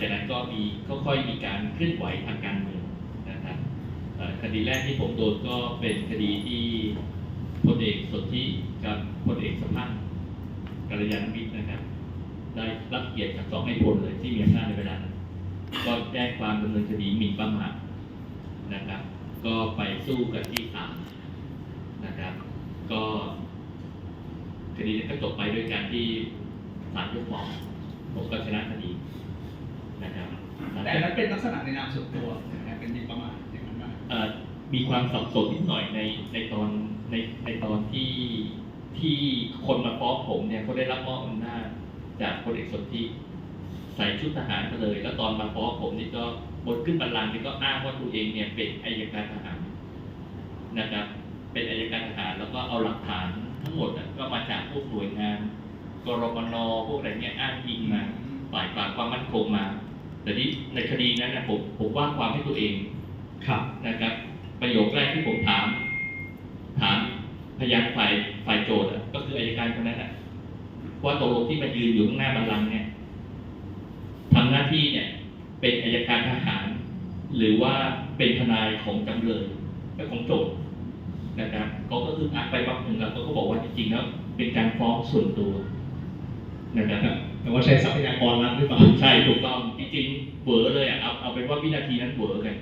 จากนั้นก็มีค่อยๆมีการเคลื่อนไหวทางการเมืองนะครับคดีแรกที่ผมโดนก็เป็นคดีที่พลเอกสนธิกับพลเอกสมพันธ์กัลยาณมิตรนะครับ ได้รับเกียรติจากสองให้พลเลยที่มีอำนาจในเวลานั้นก็แจ้งความดำเนินคดีหมิ่นประมาทนะครับ ก็ไปสู้กันที่ศาลนะครับ ก็คดีนั้นก็จบไปด้วยการที่ศาลยกฟ้องผมก็ชนะคดี นะครับหลังแต่จากนั้นเป็นลักษณะในนามส่วนตัวนะเป็นหมินประมาทอย่างนั้นมากเอ่อมีความสับสนนิดหน่อยในในตอนในในตอนที่ที่คนมาฟ้องผมเนี่ยเขาได้รับมอบอำนาจจากพลเอกสนธิใส่ชุดทหารมาเลย แล้วตอนมาฟ้องผมนี่ก็บนขึ้นบัลลังก์นี่ก็อ้างว่าตัวเองเนี่ยเป็นอายการทหารนะครับ เป็นอายการทหารแล้วก็เอาหลักฐานทั้งหมดน่ะก็มาจากพวกหน่วยงานกรมนพวกอะไรเนี่ยอ้างอิงมาฝ่ายฝ่ายความมั่นคงมา แต่ที่ในคดีนั้นนะผมผมว่าความให้ตัวเองครับนะครับ ประโยคแรกที่ผมถาม ถามพยานฝ่ายฝ่ายโจทย์อะก็คืออายการคนนั้นอะว่าตกลงที่มายืนอยู่ข้างหน้าบัลลังก์เนี่ยทำหน้าที่เนี่ย เป็นอายการทหาร หรือว่าเป็นทนายของจำเลยและของโจทย์นะครับเขาก็คืออักไปบักหนึ่งแล้วเขาก็บอกว่าจริงๆแล้วเป็นการฟ้องส่วนตัว นะครับแต่ว่าใช้ทรัพยากรรัฐหรือเปล่าใช่ถูกต้องจริงๆเวอเลยอะเอาเอาเป็นว่าวินาทีนั้นเวอกัน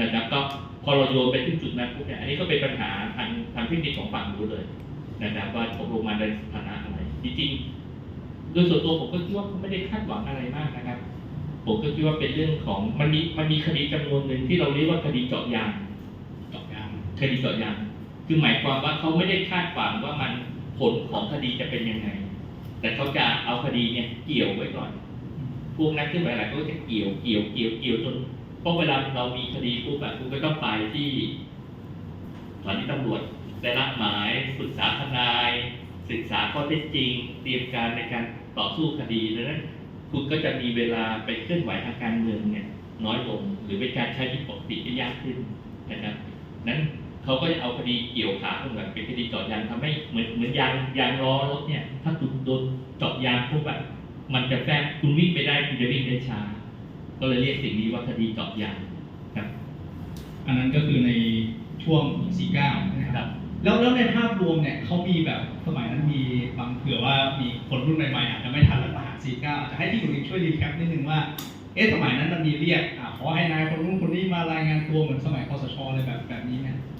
นะครับ ก็พอเราโยนไปถึงจุดนั้นปุ๊บเนี่ยอันนี้ก็เป็นปัญหาทางทางเทคนิคของฝั่งนู้นเลยนะครับว่าตกลงมาในสถานะอะไรจริงๆโดยส่วนตัวผมก็คิดว่าไม่ได้คาดหวังอะไรมากนะครับ ผมก็คิดว่าเป็นเรื่องของมันมีมันมีคดีจำนวนหนึ่งที่เราเรียกว่าคดีเจาะยางตอบยางคดีเจาะยางคือหมายความว่าเขาไม่ได้คาดหวังว่ามันผลของคดีจะเป็นยังไง แต่เขาจะเอาคดีเนี่ยเกี่ยวไว้ก่อน พวกนักเคลื่อนไหวหลายก็จะเกี่ยวเกี่ยวเกี่ยวเกี่ยวจนเพราะเวลาเรามีคดีปุ๊บแบบคุณก็ต้องไปที่สถานีตำรวจได้รับหมายปรึกษาทนาย ศึกษาข้อเท็จจริง เตรียมการในการต่อสู้คดีดังนั้นคุณก็จะมีเวลาไปเคลื่อนไหวทางการเมืองเนี่ยน้อยลง หรือเป็นการใช้ชีวิตปกติที่ยากขึ้นนะครับนั้น เขาก็จะเอาคดีเกี่ยวขาตรงแบบเป็นคดีเจาะยางทำให้เหมือนเหมือนยางยางล้อรถเนี่ย ถ้าคุณโดนเจาะยางปุ๊บแบบมันจะแฟบคุณวิ่งไปได้คุณจะวิ่งได้ช้า ก็เลยเรียกสิ่งนี้ว่าคดีเจาะยางครับ อันนั้นก็คือในช่วง 49 นะคครัรับบแล้วแล้วในภาพรวมเนี่ยเขามีแบบสมัยนั้นมีบางเผื่อว่ามีคนรุ่นใหม่ๆอาจจะไม่ทันรัฐประหาร49อาจจะให้พี่กุลินช่วยรีแคปนิดนึงว่าเอ๊ะสมัยนั้นมันมีเรียกอะขอให้นายคนนู้นคนนี้มารายงานตัวเหมือนสมัยคอสชเลยแบบแบบนี้ไหมเอ่อน่า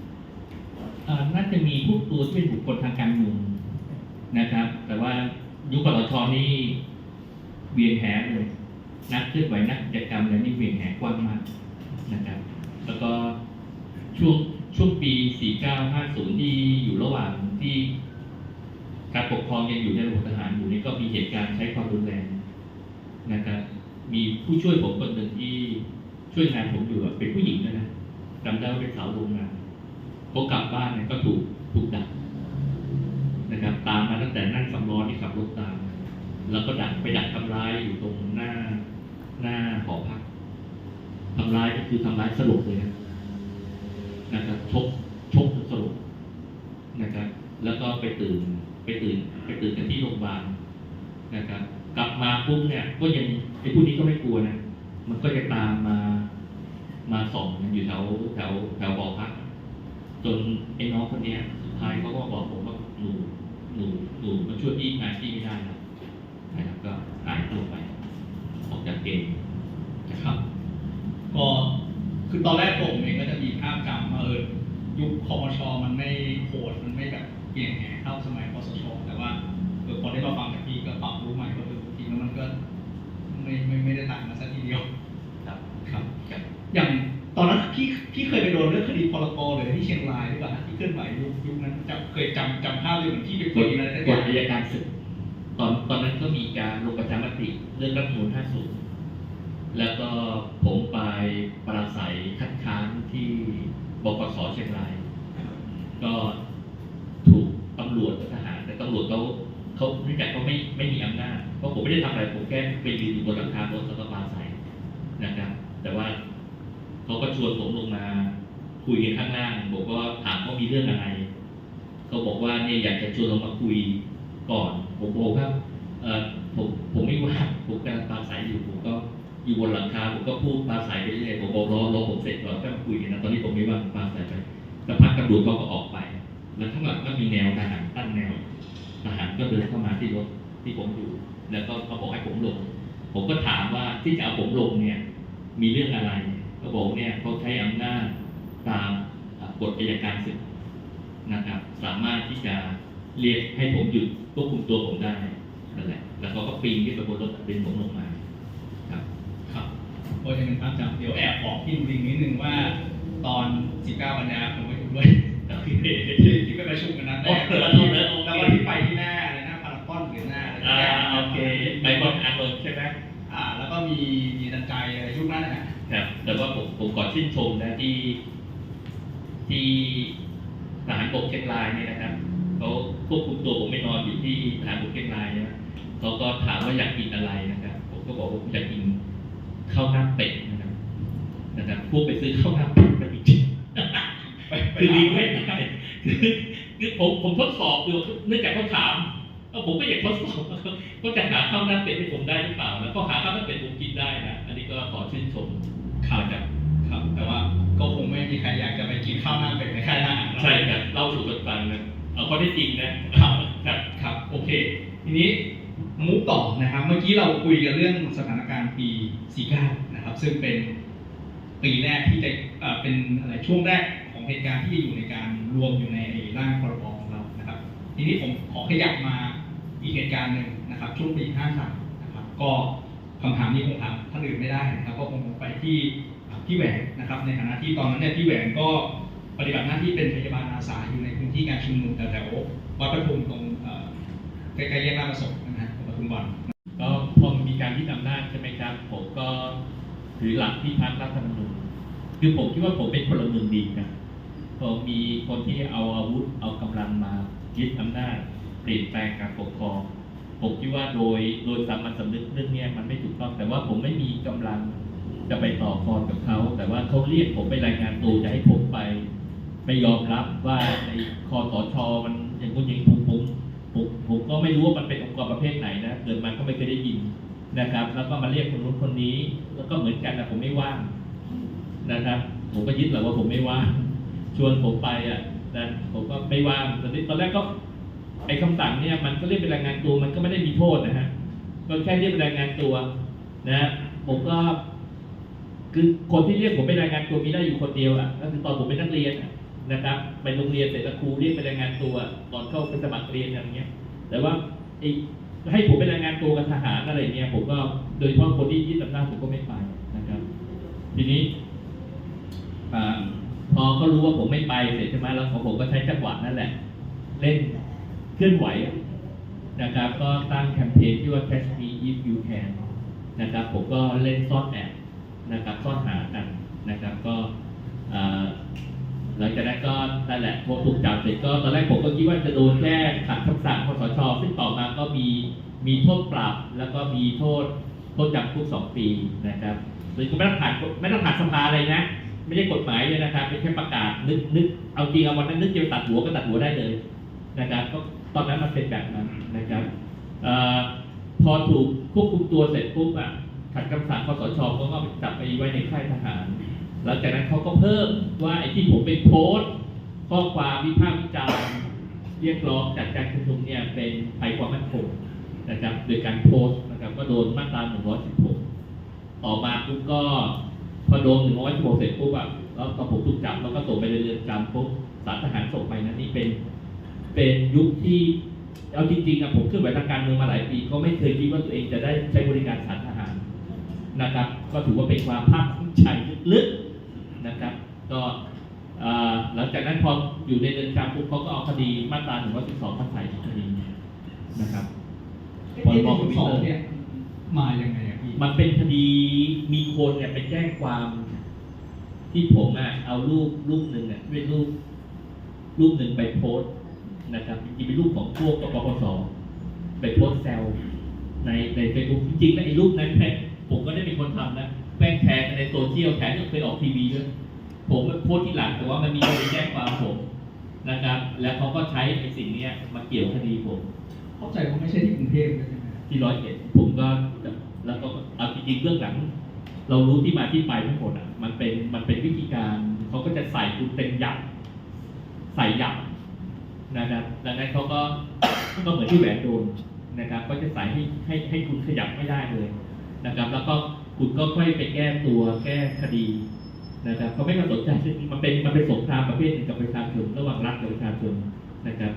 จะมีพวกตัวที่เป็นบุคคลทางการเมืองนะครับ แต่ว่ายุคปตทนี่เวียนแหเลยนักเคลื่อนไหวนักกิจกรรมอะไรนี่เวียนแหกว้างมากนะครับ แล้วก็ช่วงช่วงปี 4950 ที่อยู่ระหว่างที่การปกครองยังอยู่ในระบบทหารอยู่นี่ก็มีเหตุการณ์ใช้ความรุนแรงนะครับ มีผู้ช่วยผมคนหนึ่งที่ช่วยงานผมอยู่เป็นผู้หญิงด้วยนะจำได้ว่าเป็นสาวโรงงาน เขากลับบ้านเนี่ยก็ถูกถูกดักนะครับ ตามมาตั้งแต่นั่งสำล้อที่ขับรถตาม แล้วก็ดักไปดักทำร้ายอยู่ตรงหน้าหน้าหอพักทำร้ายก็คือทำร้ายสลบเลยนะนะครับชกชกจนสลบนะครับ แล้วก็ไปตื่นไปตื่นไปตื่นกันที่โรงพยาบาลนะครับ กลับมาปุ๊บเนี่ย ก็ยังไอ้พวกนี้ก็ไม่กลัวนะมันก็จะตามมามาส่องอยู่แถวแถวแถวหอพัก จนไอ้น้องคนเนี้ยสุดท้ายเขาก็บอกผมว่าหนูหนูหนูมาช่วยพี่งานพี่ไม่ได้แล้วนะครับก็หายตัวไป ออกจากเกมนะครับ ก็คือตอนแรกผมเองก็จะมีภาพจำว่าเออยุคคอมชมันไม่โหดมันไม่แบบเปลี่ยนแหเท่าสมัยคอสชแต่ว่าเออพอได้มาฟังจากพี่ก็ปรับรู้ใหม่ว่าเออจริงๆแล้วมันก็ไม่ไม่ไม่ได้ต่างกันสักทีเดียวครับครับครับอย่าง ตอนนั้นพี่พี่เคยไปโดนเรื่องคดีพลกรเลยที่เชียงรายหรือเปล่าฮะที่เคลื่อนไหวยุคยุคนั้นจำเคยจำจำภาพได้เหมือนที่ไปกคุยฎอะไรสักกอฎย่างอัยการศึก ตอนตอนนั้นก็มีการลงประชามติเรื่องรัฐธรรมนูล50 แล้วก็ผมไปปราศัยคัดค้านที่บกสเชียงราย ก็ถูกตำรวจทหารแต่ตำรวจเขาเขาเนื่องจากเขาไม่ไม่มีอำนาจเพราะผมไม่ได้ทำอะไรผมแค่ไปยืนอยู่บนหลังคารถแล้วก็ปราศัยนะครับ แต่ว่าเขาก็ชวนผมลงมา คุยกันข้างล่าง บอกว่าถามว่ามีเรื่องอะไรเขาบอกว่าเนี่ยอยากจะชวนเรามาคุยก่อนผมบอกว่าเออผมผมไม่ว่างผมกำลังปราศัยอยู่ผมก็อยู่บนหลังคาผมก็พูดปราศัยไปเรื่อยผมบอกรอรอผมเสร็จก่อนก็คุยกันนะตอนนี้ผมไม่ว่างปราศัยไปสักพักตำรวจเขาก็ออกไปแล้วข้างหลังก็มีแนวทหารตั้งแนวทหารก็เดินเข้ามาที่รถที่ผมอยู่ แล้วก็เขาบอกให้ผมลง ผมก็ถามว่าที่จะเอาผมลงเนี่ย มีเรื่องอะไรเขาบอกเนี่ยเขาใช้อำนาจ ตามอ่ากฎอัยการศึกนะครับ สามารถที่จะเรียกให้ผมหยุดควบคุมตัวผมได้นั่นแหละ แล้วเขาก็ปีนขึ้นไปบนรถดึงผมลงมาครับ ครับก็จะเป็นภาพจำเดี๋ยวแอบบอกพี่ลิงนิดนึงว่า ตอน 19กันยาผมไปอยู่ด้วยที่ที่ไปประชุมกันนั้นแรกโอ้แล้วโหที่แล้วโอเคแล้ววันที่ไปที่หน้าอะไรหน้าพารากอนหรือหน้าอะไรสักอ่าอย่างโอเคไปบนอารมณ์ใช่ไหมอ่า แล้วก็มีมีดันใจอะไรยุคนั้นนะฮะครับแต่ว่าผมผมขอชื่นชมนะที่ ที่ทหารบกเชียงรายเนี่ยนะครับเขาควบคุมตัวผมไม่นอนอยู่ที่ทหารบกเชียงรายนะเขาก็ถามว่าอยากกินอะไรนะครับ ผมก็บอกว่าผมอยากกินข้าวหน้าเป็ดนะครับนะครับพวกไปซื้อข้าวหน้าเป็ดมาจริงคือรีถามเวสได้คือผมผมทดสอบดูเนื่องจากเขาถามแล้วผมก็อยากทดสอบก็จะหาข้าวหน้าเป็ดให้ผมได้หรือเปล่าแล้วก็หาข้าวหน้าเป็ดผมกินได้นะอันนี้ก็ขอชื่นชมครับนะครับครับแต่ว่า ก็คงไม่มีใครอยากจะไปกินข้าวหน้าเป็ดในค่ายทหารใช่ครับเล่าสู่กันฟังนะเอาข้อที่จริงนะครับครับครับโอเค ทีนี้มุกต่อนะครับ เมื่อกี้เราคุยกันเรื่องสถานการณ์ปี 49 นะครับ ซึ่งเป็นปีแรกที่จะเอ่อเป็นอะไรช่วงแรกของเหตุการณ์ที่จะอยู่ในการรวมอยู่ในร่างพรบของเรานะครับ ทีนี้ผมขอขยับมาอีกเหตุการณ์หนึ่งนะครับ ช่วงปี 53 นะครับ ก็คำถามนี้คงถามท่านอื่นไม่ได้นะครับ ก็คงไปที่ พี่แหวนนะครับในฐานะที่ตอนนั้นเนี่ยพี่แหวนก็ปฏิบัติหน้าที่เป็นพยาบาลอาสาอยู่ในพื้นที่การชุมนุมแถวๆวัดประทุมตรงใกล้ๆแยกลาดประสงค์นะฮะปทุมวันก็พอมีการยึดอำนาจใช่ไหมครับผมก็ถือหลักที่พักรัฐธรรมนูญคือผมคิดว่าผมเป็นพลเมืองดีนะพอมีคนที่เอาอาวุธเอากำลังมายึดอำนาจเปลี่ยนแปลงการปกครองผมคิดว่าโดยโดยสามัญสำนึกเรื่องนี้มันไม่ถูกต้องแต่ว่าผมไม่มีกำลัง จะไปต่อกรกับเขา แต่ว่าเขาเรียกผมไปรายงานตัวจะให้ผมไป ไม่ยอมรับว่าในคอสชมันอย่างนู้นอย่างผมผมผมผมก็ไม่รู้ว่ามันเป็นองค์กรประเภทไหนนะเกิดมันก็ไม่เคยได้ยินนะครับ แล้วก็มาเรียกคนนู้นคนนี้ แล้วก็เหมือนกันนะผมไม่ว่างนะครับ ผมก็ยึดแหละว่าผมไม่ว่างชวนผมไปอะนะผมก็ไม่ว่างตอนนี้ตอนแรกก็ไอ้คำสั่งเนี่ยมันก็เรียกเป็นรายงานตัวมันก็ไม่ได้มีโทษนะฮะก็แค่เรียกเป็นรายงานตัวนะผมก็ คือคนที่เรียกผมไปรายงานตัวมีได้อยู่คนเดียวอะก็คือตอนผมเป็นนักเรียนนะครับไปโรงเรียนเสร็จแล้วครูเรียกไปรายงานตัวตอนเข้าไปสมัครเรียนอะไรเงี้ย แต่ว่าไอ้ให้ผมไปรายงานตัวกับทหารอะไรเงี้ยผมก็โดยเฉพาะคนที่ยึดอำนาจผมก็ไม่ไปนะครับ ทีนี้อพอเขารู้ว่าผมไม่ไปเสร็จใช่ไหมแล้วของผมก็ใช้จังหวะนั่นแหละ เล่นเคลื่อนไหวนะครับ ก็ตั้งแคมเปญที่ว่า Catch Me If You Can นะครับ ผมก็เล่นซ่อนแอบ นะครับซ่อนหากันนะครับก็หลังจากนั้นก็นั่นแหละพอถูกจับเสร็จก็ตอนแรกผมก็คิดว่าจะโดนแค่ขัดคำสั่งคสชซึ่งต่อมาก็มีมีโทษปรับ แล้วก็มีโทษโทษจำคุกสองปีนะครับโดยไม่ต้องผ่านไม่ต้องผ่านสภาอะไรนะ ไม่ใช่กฎหมายเลยนะครับเป็นแค่ประกาศนึกนึกเอาจริงเอาวันนั้นนึกจะตัดหัวก็ตัดหัวได้เลยนะครับก็ตอนนั้นมันเป็นแบบนั้นนะครับอพอถูกควบคุมตัวเสร็จปุ๊บอะ ขัดคำสั่งคสชเขาก็จับไปไว้ในค่ายทหาร หลังจากนั้นเขาก็เพิ่มว่าไอ้ที่ผมไปโพสต์ข้อความวิพากษ์วิจารณ์เรียกร้องจากการชุมนุมเนี่ยเป็นภัยความมั่นคงนะครับโดยการโพสต์นะครับก็โดนมาตรา 116 ต่อมาปุ๊บก็พอโดน 116 เสร็จปุ๊บอะแล้วตอนผมถูกจับแล้วก็ส่งไปเรือนจำปุ๊บสารทหารส่งไปนะนี่เป็นเป็นยุคที่เอาจริงๆอะผมเคลื่อนไหวทางการเมืองมาหลายปี ก็ไม่เคยคิดว่าตัวเองจะได้ใช้บริการสารทหาร นะครับ ก็ถือว่าเป็นความภาคภูมิใจลึกๆนะครับ ก็เอ่อหลังจากนั้นพออยู่ในเรือนจำปุ๊บเขาก็เอาคดีมาตรา112มาใส่ในคดีนะครับพรบคอมพิวเตอร์เนี่ยมายังไงอะพี่มันเป็นคดีมีคนเนี่ยไปแจ้งความ ที่ผมอะเอารูปรูปหนึ่งเนี่ยเป็นรูปรูปหนึ่งไปโพสต์นะครับจริงๆเป็นรูปของพวกกปปสไปโพสต์แซวในในเฟซบุ๊กจริงๆแล้วไอ้รูปนั้นเนี่ย ผมก็ได้เป็นคนทำนะแป้งแชร์กันในโซเชียลแถมยังเคยออกทีวีด้วยผมโพสต์ที่หลังแต่ว่ามันมีคนไปแจ้งความผมนะครับ แล้วเขาก็ใช้ไอ้สิ่งเนี้ยมาเกี่ยวคดีผม เข้าใจว่าไม่ใช่ที่กรุงเทพใช่ไหมที่ร้อยเอ็ดผมก็แล้วก็เอาจริงๆเรื่องหลัง เรารู้ที่มาที่ไปทั้งหมดอะมันเป็นมันเป็นวิธีการเขาก็จะใส่คุณเต็มยับใส่ยับนะครับดังนั้นเขาก็ก็เหมือนที่แหวนโดนนะครับ ก็จะใส่ให้ให้ให้คุณขยับไม่ได้เลย นะครับ แล้วก็คุณก็ค่อยไปแก้ตัวแก้คดีนะครับเขาไม่มาสนใจมันเป็นมันเป็นสงครามประเภทหนึงกับประชาชนระหว่างรัฐกับประชาชนนะครับ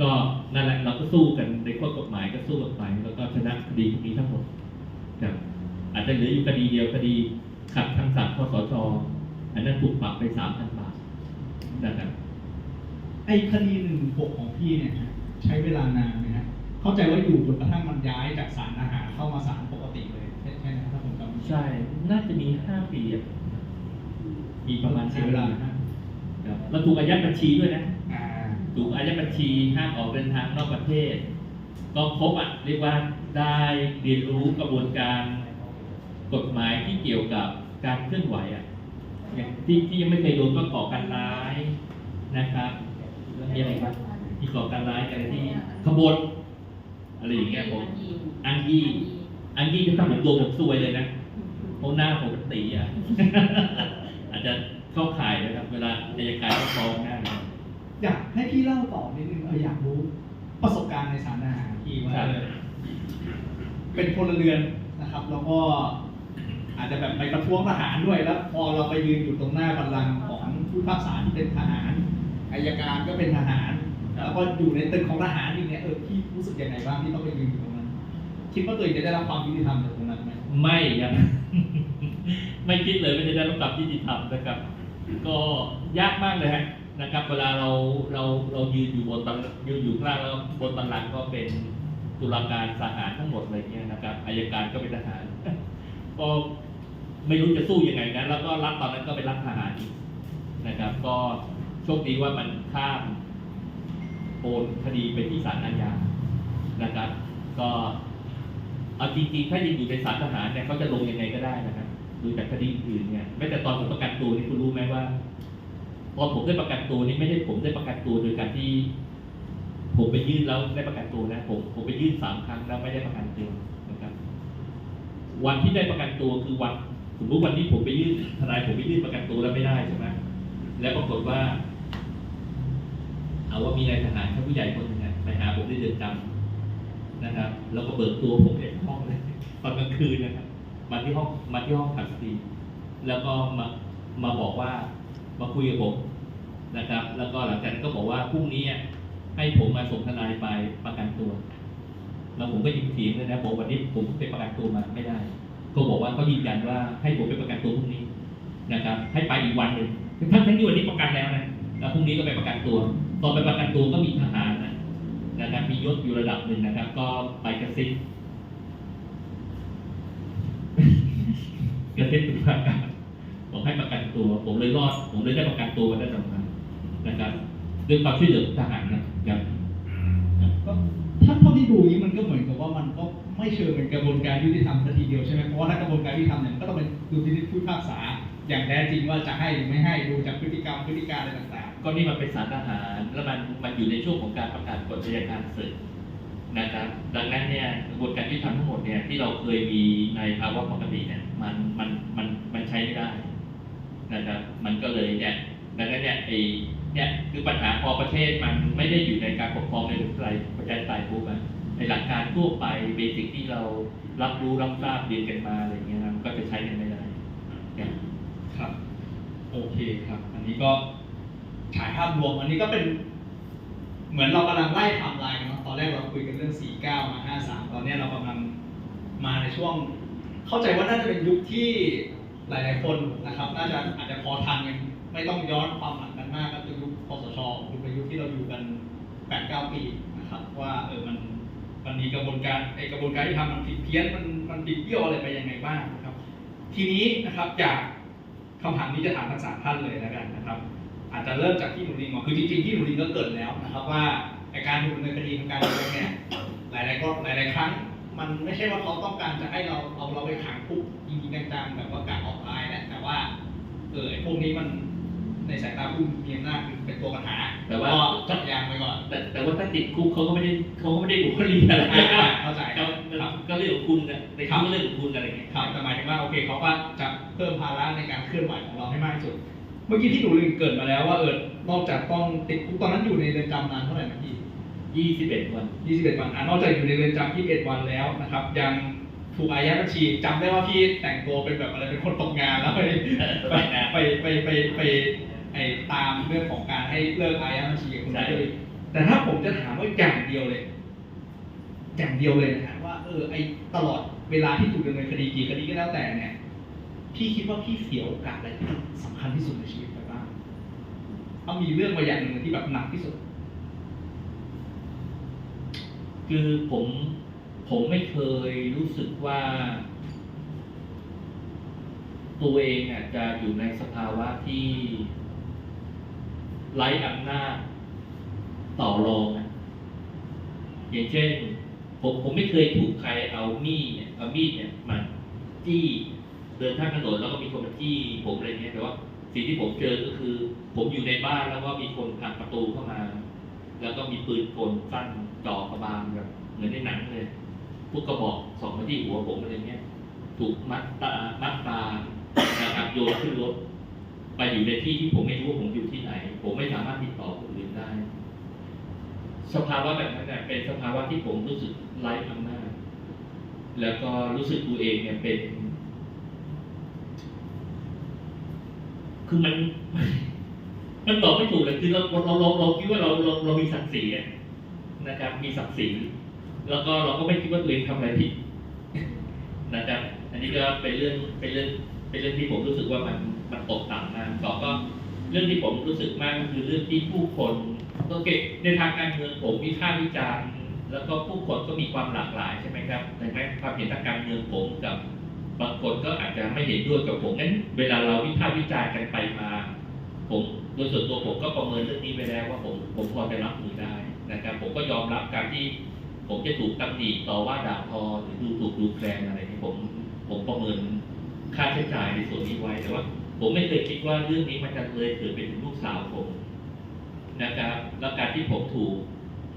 ก็นั่นแหละเราก็สู้กันในข้อกฎหมายก็สู้กันไปแล้วก็ชนะคดีพวกนี้ทั้งหมดครับอาจจะเหลืออยู่คดีเดียวคดีขัดคำสั่งคสชอันนั้นถูกปรับไปสามพันบาทนะครับไอ้คดีหนึ่งหกของพี่เนี่ยใช้เวลานานไหมฮะเข้าใจว่าอยู่จนกระทั่งมันย้ายจากศาลอาหารเข้ามาศาล ใช่ น่าจะมีห้าปีอะมีประมาณเสียเวลาห้ฮะครับแล้วถูกอายัดบัญชีด้วยนะ อ่าถูกอายัดบัญชีห้ามออกเดินทางนอกประเทศ ก็ครบอะเรียกว่าได้เรียนรู้กระบวนการกฎหมายที่เกี่ยวกับการเคลื่อนไหวอะอย่างที่ที่ยังไม่เคยโดนก็ก่อการร้ายนะครับแล้วมีอะไรบ้างมีก่อการร้ายอะไรที่ขบวนอะไรอย่างเงี้ยผมอังยี่อังยี่จะทำเหมือนตัวผมซวยเลยนะ เพราะหน้าผมเป็นตีอะ อาจจะเข้าข่ายนะครับ เวลาอายการฟ้องหน้าเนี่ยอยากให้พี่เล่าต่อนิดนึงเอออยากรู้ประสบการณ์ในศาลอาหารพี่ว่าครับเออเป็นพลเรือนนะครับ แล้วก็อาจจะแบบไปประท้วงทหารด้วยแล้ว พอเราไปยืนอยู่ตรงหน้าบัลลังก์ของผู้พิพากษาที่เป็นทหารอายการก็เป็นทหาร แล้วก็อยู่ในตึกของทหารอย่างเงี้ยเออพี่รู้สึกยังไงบ้างที่ต้องไปยืนอยู่ตรงนั้นคิดว่าตัวเองจะได้รับความยุติธรรมจากตรงนั้นไหมไม่ครับ ไม่คิดเลยว่าจะได้รับความยุติธรรมนะครับ ก็ยากมากเลยฮะนะครับ เวลาเราเราเรายืนอยู่บนบัลยืนอยู่ข้างล่างแล้วบนบัลลังก็เป็นตุลาการทหารทั้งหมดอะไรเงี้ยนะครับอายการก็เป็นทหารก็ไม่รู้จะสู้ยังไงนะแล้วก็รับตอนนั้นก็เป็นรับทหารนะครับ ก็โชคดีว่ามันข้ามโอนคดีไปที่ศาลอาญานะครับ ก็เอาจริงๆถ้ายังอยู่ในศาลทหารเนี่ยเขาจะลงยังไงก็ได้นะครับ ดูจากคดีอื่นเนี่ยแม้แต่ตอนผมประกันตัวนี่คุณรู้ไหมว่าตอนผมได้ประกันตัวนี่ไม่ได้ผมได้ประกันตัวโดยการที่ ผมไปยื่นแล้วได้ประกันตัวนะผมผมไปยื่นสามครั้งแล้วไม่ได้ประกันตัวนะครับ วันที่ได้ประกันตัวคือวันสมมติวันนี้ผมไปยื่นทนายผมไปยื่นประกันตัวแล้วไม่ได้ใช่ไหมแล้วปรากฏว่า เอาว่ามีนายทหารชั้นผู้ใหญ่คนหนึงเนี่ยไปหาผมที่เรือนจำนะครับ แล้วก็เบิกตัวผมในห้องเลยตอนกลางคืนนะครับ มาที่ห้องมาที่ห้องขัดสตรีแล้วก็มามาบอกว่ามาคุยกับผมนะครับ แล้วก็หลังจากนั้นก็บอกว่าพรุ่งนี้ให้ผมมาส่งทนายไปประกันตัว แล้วผมก็ยิงเถียงเลยนะบอกวันนี้ผมไปประกันตัวมาไม่ได้ ก็บอกว่าเขายืนยันว่าให้ผมไปประกันตัวพรุ่งนี้นะครับ ให้ไปอีกวันหนึ่งทั้งทั้งที่วันนี้ประกันแล้วนะแล้วพรุ่งนี้ก็ไปประกันตัว ตอนไปประกันตัวก็มีทหารนะนะครับมียศอยู่ระดับหนึ่งนะครับ ก็ไปกระซิบ กระซิบตุลาการบอกให้ประกันตัว ผมเลยรอด ผมเลยได้ประกันตัวมาได้สำคัญนะครับด้วยความช่วยเหลือของทหารนะครับก็ถ้าเท่าที่ดูนี้มันก็เหมือนกับว่ามันก็ไม่เชิงเป็นกระบวนการยุติธรรมสัทีเดียวใช่ไหมเพราะว่าถ้ากระบวนการยุติธรรมเนี่ยมันก็ต้องเป็นดูที่ผู้พิพากษา อย่างแท้จริงว่าจะให้หรือไม่ให้ดูจากพฤติกรรมพฤติการอะไรต่างก็นี่มันเป็นสารทหาร แล้วมันมันอยู่ในช่วงของการประกาศกฎอัยการศึก นะครับดังนั้นเนี่ยกระบวนการยุติธรรมทั้งหมดเนี่ยที่เราเคยมีในภาวะปกติเนี่ยมันมันมันมันใช้ไม่ได้นะครับมันก็เลยเนี่ยดังนั้นเนี่ยไอ้เนี่ยคือปัญหาพอประเทศมันไม่ได้อยู่ในการปกครองในประชาธิปไตยปุ๊บอะในหลักการทั่วไปเบสิกที่เรารับรู้รับทราบเรียนกันมาอะไรเงี้ยนะมันก็จะใช้กันไม่ได้ครับโอเคครับ อันนี้ก็ฉายภาพรวมอันนี้ก็เป็น เหมือนเรากำลังไล่ทำลายกัน แรกเราคุยกันเรื่อง 49 มา 53 ตอนนี้เรากำลังมาในช่วง เข้าใจว่าน่าจะเป็นยุคที่หลาย ๆ คนนะครับน่าจะอาจจะพอทันกันไม่ต้องย้อนความหลังกันมากก็คือยุคคอสชคือเป็นยุคที่เราอยู่กัน 8-9 ปีนะครับ ว่าเออมันมันมีกระบวนการไอกระบวนการที่ทำมันผิดเพี้ยนมันมันผิดเบี้ยวอะไรไปยังไงบ้างนะครับ ทีนี้นะครับจากคำถามนี้จะถามทั้งสามท่านเลยแล้วกันนะครับ อาจจะเริ่มจากที่หนูลิงก่อนคือจริงๆที่หนูลิงก็เกิดแล้วนะครับว่า ในการถูกดำเนินคดีทางการเมืองเนี่ยหลายๆก็หลาย ๆ ครั้ง มันไม่ใช่ว่าเขาต้องการจะให้เราเอาเราไปขังคุกจริงๆจังๆแบบว่ากะออกตายแหละแต่ว่าเออไอ้พวกนี้มันในสายตาผู้มีอำนาจคือเป็นตัวปัญหาแต่ว่าก็จัดยางไปก่อน แต่แต่ว่าถ้าติดคุกเขาก็ไม่ได้เขาก็ไม่ได้บุคลิกอะไรอ่าเข้าใจคก็รับก็เรื่องของคุณนะในคุกก็เรื่องของคุณอะไรเงี้ยครับแต่หมายถึงว่าโอเคเขาก็จะเพิ่มภาระในการเคลื่อนไหวของเราให้มากที่สุด เมื่อกี้ที่หนูลืมเกริดมาแล้วว่าเออ นอกจากต้องติดคุกตอนนั้นอยู่ในเรือนจำนานเท่าไหร่นะพี่ยี่สิบเอ็ดวัน 21 วันอะนอกจากอยู่ในเรือนจำ21 วันแล้วนะครับ ยังถูกอายัดบัญชีจำได้ว่าพี่แต่งตัวเป็นแบบอะไรเป็นคนตกงานแล้วไปเออไปตกงานไปไปไปไปไอ้ตามเรื่องของการให้เลิกอายัดบัญชีกับคุณใช่ด้วยแต่ถ้าผมจะถามว่าอย่างเดียวเลย อย่างเดียวเลยนะฮะว่าเออไอตลอดเวลาที่ถูกดำเนินคดีกี่คดีก็แล้วแต่เนี่ย พี่คิดว่าพี่เสียโอกาสอะไรที่สำคัญที่สุดในชีวิต ไปบ้างถ้ามีเรื่องมาอย่างหนึ่งที่แบบหนักที่สุด คือผมผมไม่เคยรู้สึกว่า ตัวเองอะจะอยู่ในสภาวะที่ไร้อำนาจต่อรองอะอย่างเช่น ผมผมไม่เคยถูกใครเอามีดเนี่ยเอามีดเนี่ยมาจี้เดินข้างถนนแล้วก็มีคนมาจี้ผมอะไรเงี้ยแต่ว่า สิ่งที่ผมเจอก็คือ ผมอยู่ในบ้านแล้วก็มีคนผลักประตูเข้ามา แล้วก็มีปืนกลสั้นจ่อกระบาลแบบเหมือนในหนังเลยพวกกระบอกสองมาที่หัวผมอะไรเงี้ย ถูกมัดตามัดตานะครับโยนขึ้นรถ ไปอยู่ในที่ที่ผมไม่รู้ว่าผมอยู่ที่ไหน ผมไม่สามารถติดต่อคนอื่นได้ สภาวะแบบนั้นเนี่ยเป็นสภาวะที่ผมรู้สึกไร้อำนาจแล้วก็รู้สึกตัวเองเนี่ยเป็น คือมัน มันบอกไม่ถูกเลยคือเราเราเราเราคิดว่าเราเราเรามีศักดิ์ศรีนะครับ มีศักดิ์ศรีแล้วก็เราก็ไม่คิดว่าตัวเองทำอะไรผิดนะครับ อันนี้ก็เป็นเรื่องเป็นเรื่องเป็นเรื่องที่ผมรู้สึกว่ามันมันตกต่ำมากสองก็เรื่องที่ผมรู้สึกมากก็คือเรื่องที่ผู้คนโอเคในทางการเมืองผมวิพากษ์วิจารณ์แล้วก็ผู้คนก็มีความหลากหลายใช่ไหมครับดังนั้ความเห็นทางการเมืองผมกับ บางคนก็อาจจะไม่เห็นด้วยกับผมงั้นเวลาเราวิพากษ์วิจารณ์กันไปมา ผมโดยส่วนตัวผมก็ประเมินเรื่องนี้ไปแล้วว่าผมผมพอจะรับมือได้นะครับ ผมก็ยอมรับการที่ผมจะถูกตำหนิต่อว่าด่าทอหรือดูถูกดูแคลนอะไรที่ผมผมประเมินค่าใช้จ่ายในส่วนนี้ไว้แต่ว่า ผมไม่เคยคิดว่าเรื่องนี้มันจะเลยเกิดเป็นลูกสาวผมนะครับแล้วการที่ผมถูก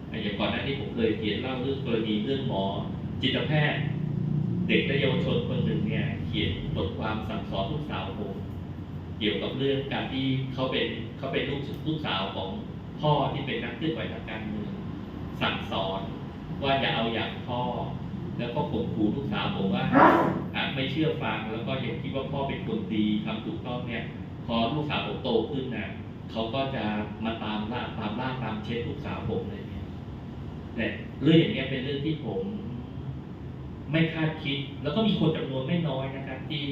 อย่างก่อนหน้านี้ผมเคยเขียนเล่าเรื่องกรณีเรื่องหมอจิตแพทย์ เด็กและเยาวชนคนหนึ่งเนี่ยเขียนบทความสั่งสอนลูกสาวผมเกี่ยวกับเรื่องการที่เขาเป็นเขาเป็นลูกลูกสาวของพ่อที่เป็นนักเคลื่อนไหวทางการเมืองสั่งสอนว่าอย่าเอาอย่างพ่อ แล้วก็ข่มขู่ลูกสาวผมว่าหากไม่เชื่อฟังแล้วก็ยังคิดว่าพ่อเป็นคนดีทำถูกต้องเนี่ยพอลูกสาวผมโตขึ้นนะเขาก็จะมาตามล่าตามล่าตามเช็ดลูกสาวผมอะไรเงี้ยแต่เรื่องอย่างเงี้ยเป็นเรื่องที่ผม ไม่คาดคิด แล้วก็มีคนจำนวนไม่น้อยนะครับ ที่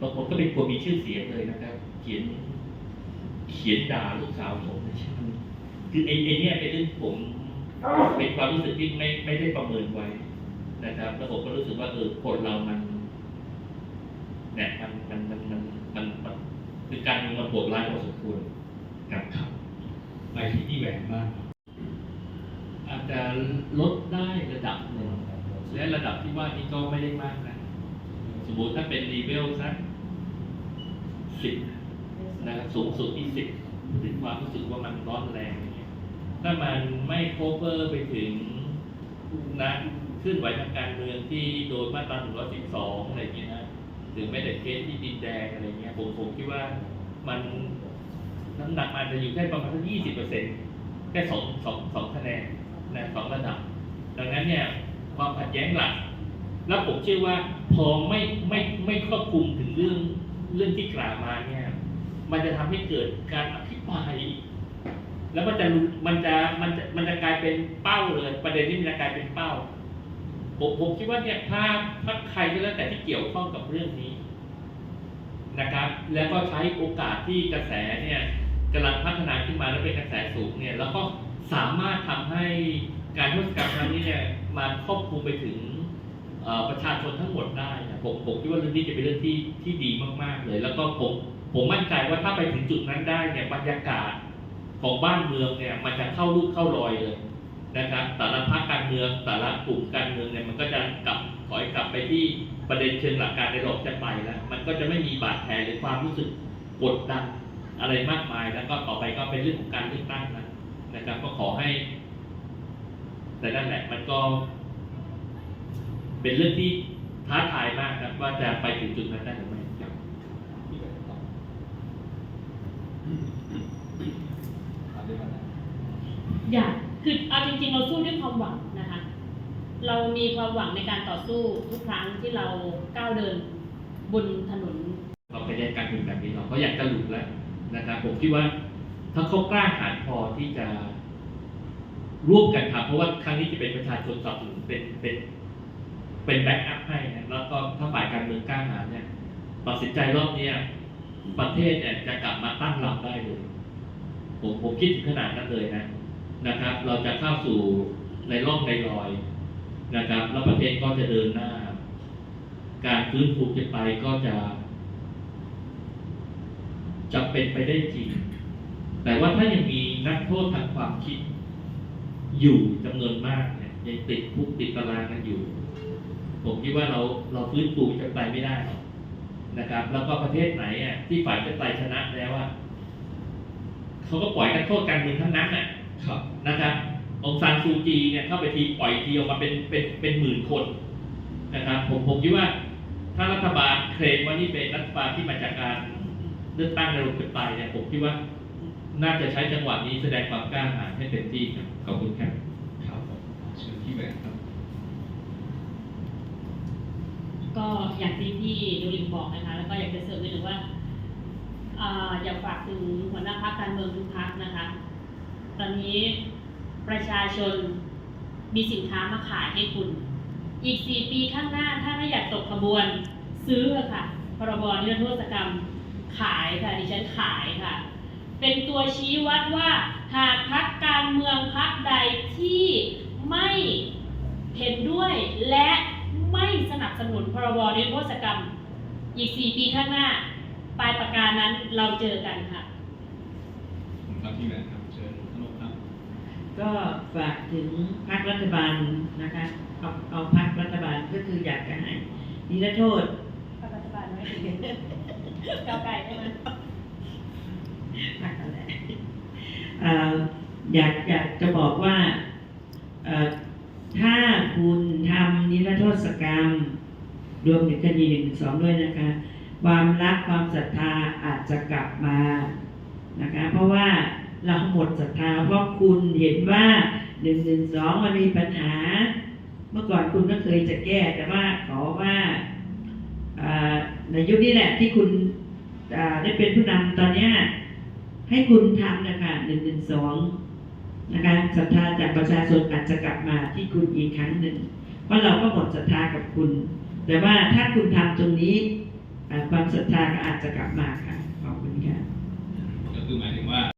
บางคนก็เป็นคนมีชื่อเสียงเลยนะครับ เขียน เขียนด่าลูกสาวผมในชั้นคือไอ้ไอ้เนี่ยเป็นเรื่องผมเป็นความรู้สึกที่ไม่ไม่ได้ประเมินไว้นะครับแล้วผมก็รู้สึกว่าเออคนเรามันเนี่ยมันมันมันมันมันมันคือการมันโหดร้ายพอสมควรกันครับไปที่พี่แหวนบ้างอาจจะลดได้ระดับหนึ่ง และระดับที่ว่านี้ก็ไม่ได้มากนะ สมมติถ้าเป็นรีเวลสักสิบนะครับสูงสุดที่สิบถึงความรู้สึกว่ามันร้อนแรงอย่างเงี้ยถ้ามันไม่โคเวอร์ไปถึงนะเคลื่อนไหวทางการเมืองที่โดนมาตรา112อะไรเงี้ยนะหรือไม่แต่เคสที่ดินแดงอะไรเงี้ยผมผมคิดว่ามันน้ำหนักมันจะอยู่แค่ประมาณสักยี่สิบเปอร์เซ็นแค่สองสองสองคะแนนนะสองระดับ ดังนั้นเนี่ย ความขัดแย้งหลัก แล้วผมเชื่อว่าพอไม่ไม่ไม่ครอบคลุมถึงเรื่องเรื่องที่กล่าวมาเนี่ย มันจะทำให้เกิดการอภิปรายแล้วมันจะมันจะมันจะมันจะกลายเป็นเป้าเลย ประเด็นที่มันจะกลายเป็นเป้าผมผมคิดว่าเนี่ยถ้าถ้าใครก็แล้วแต่ที่เกี่ยวข้องกับเรื่องนี้นะครับ แล้วก็ใช้โอกาสที่กระแสเนี่ยกำลังพัฒนาขึ้นมาแล้วเป็นกระแสสูงเนี่ย แล้วก็สามารถทำให้การทศกรรมครั้งนี้เนี่ย มาครอบคลุมไปถึงประชาชนทั้งหมดได้นะผมผมคิดว่าเรื่องนี้จะเป็นเรื่องที่ที่ดีมาก ๆ เลย แล้วก็ผมผมมั่นใจว่าถ้าไปถึงจุดนั้นได้เนี่ยบรรยากาศของบ้านเมืองเนี่ยมันจะเข้ารูปเข้ารอยเลยนะครับแต่ละพรรคการเมืองแต่ละกลุ่มการเมืองเนี่ยมันก็จะกลับถอยกลับไปที่ประเด็นเชิงหลักการในโลกจะไปแล้ว มันก็จะไม่มีบาดแผลหรือความรู้สึกกดดันอะไรมากมาย แล้วก็ต่อไปก็เป็นเรื่องของการเลือกตั้งนะนะครับก็ขอให้ แต่นั่นแหละมันก็ เป็นเรื่องที่ท้าทายมากครับ ว่าจะไปถึงจุดนั้นได้หรือไม่ครับที่เป็นต่อถามได้ไหมอยากคือเอาจริงๆเราสู้ด้วยความหวังนะคะ เรามีความหวังในการต่อสู้ทุกครั้งที่เราก้าวเดินบนถนนเราไปได้การเมืองแบบนี้เราเขาอยากจะหลุดแล้วนะครับผมคิดว่าถ้าเขากล้าหาญพอที่จะ ร่วมกันทำเพราะว่าครั้งนี้จะเป็นประชาชนสนับสนุนเป็นเป็นเป็นแบ็กอัพให้นะแล้วก็ถ้าฝ่ายการเมืองกล้าหาญเนี่ยตัดสินใจรอบเนี้ยประเทศเนี่ยจะกลับมาตั้งหลักได้เลยผมผมคิดถึงขนาดนั้นเลยนะนะครับ เราจะเข้าสู่ในร่องในรอยนะครับ แล้วประเทศก็จะเดินหน้า การฟื้นฟูจะไปก็จะจะเป็นไปได้จริง แต่ว่าถ้ายังมีนักโทษทางความคิด อยู่จำนวนมากเนี่ยยังติดคุกติดตารางกันอยู่ ผมคิดว่าเราเราฟื้นฟูจะไปไม่ได้หรอกนะครับ แล้วก็ประเทศไหนอะที่ฝ่ายจะไปชนะแล้วอะเขาก็ปล่อยนักโทษการเมืองทั้งนั้นอะครับนะครับองซานซูจีเนี่ยเข้าไปทีปล่อยทีออกมาเป็นเป็นเป็นหมื่นคนนะครับผมผมคิดว่าถ้ารัฐบาลเคลมว่านี่เป็นรัฐบาลที่มาจากการเลือกตั้งในระบบเป็นไปเนี่ยผมคิดว่า น่าจะใช้จังหวะนี้แสดงความกล้าหาญให้เต็มที่ครับขอบคุณครับครับผมเชิญพี่แหวนครับ ก็อย่างที่พี่ดูริมบอกนะคะ แล้วก็อยากจะเสริมนิดนึงว่าอ่าอยากฝากถึงหัวหน้าพักการเมืองทุกพักนะคะ ตอนนี้ประชาชนมีสินค้ามาขายให้คุณ อีกสี่ปีข้างหน้าถ้าไม่อยากตกขบวนซื้อเถอะค่ะพรบนิรโทษกรรมขายค่ะดิฉันขายค่ะ เป็นตัวชี้วัดว่าหากพักการเมืองพักใดที่ไม่เห็นด้วยและไม่สนับสนุนพรบนิรโทษกรรม อีกสี่ปีข้างหน้า ปลายประการนั้นเราเจอกันค่ะผมครับพี่แหวนครับเชิญขนมครับ ก็ฝากถึงพรรครัฐบาลนะคะเอาเอาพรรครัฐบาลก็คืออยากจะให้นิรโทษรัฐบาลไม่ถึงก้าวไกลได้ไหม พรรคอะไรเอ่ออยากอยากจะบอกว่าถ้าคุณทำนิรโทษกรรม รวมถึงคดีหนึ่งสองด้วยนะคะ ความรักความศรัทธาอาจจะกลับมานะคะ เพราะว่าเราหมดศรัทธาเพราะคุณเห็นว่าหนึ่งหนึ่งสองมันมีปัญหา เมื่อก่อนคุณก็เคยจะแก้ แต่ว่าขอว่าในยุคนี้แหละที่คุณได้เป็นผู้นำตอนเนี้ย ให้คุณทำนะคะหนึ่งหนึ่งสองนะคะศรัทธาจากประชาชนอาจจะกลับมาที่คุณอีกครั้งหนึ่ง เพราะเราก็หมดศรัทธากับคุณ แต่ว่าถ้าคุณทำตรงนี้ความศรัทธาก็อาจจะกลับมาค่ะขอบคุณค่ะก็คือหมายถึงว่า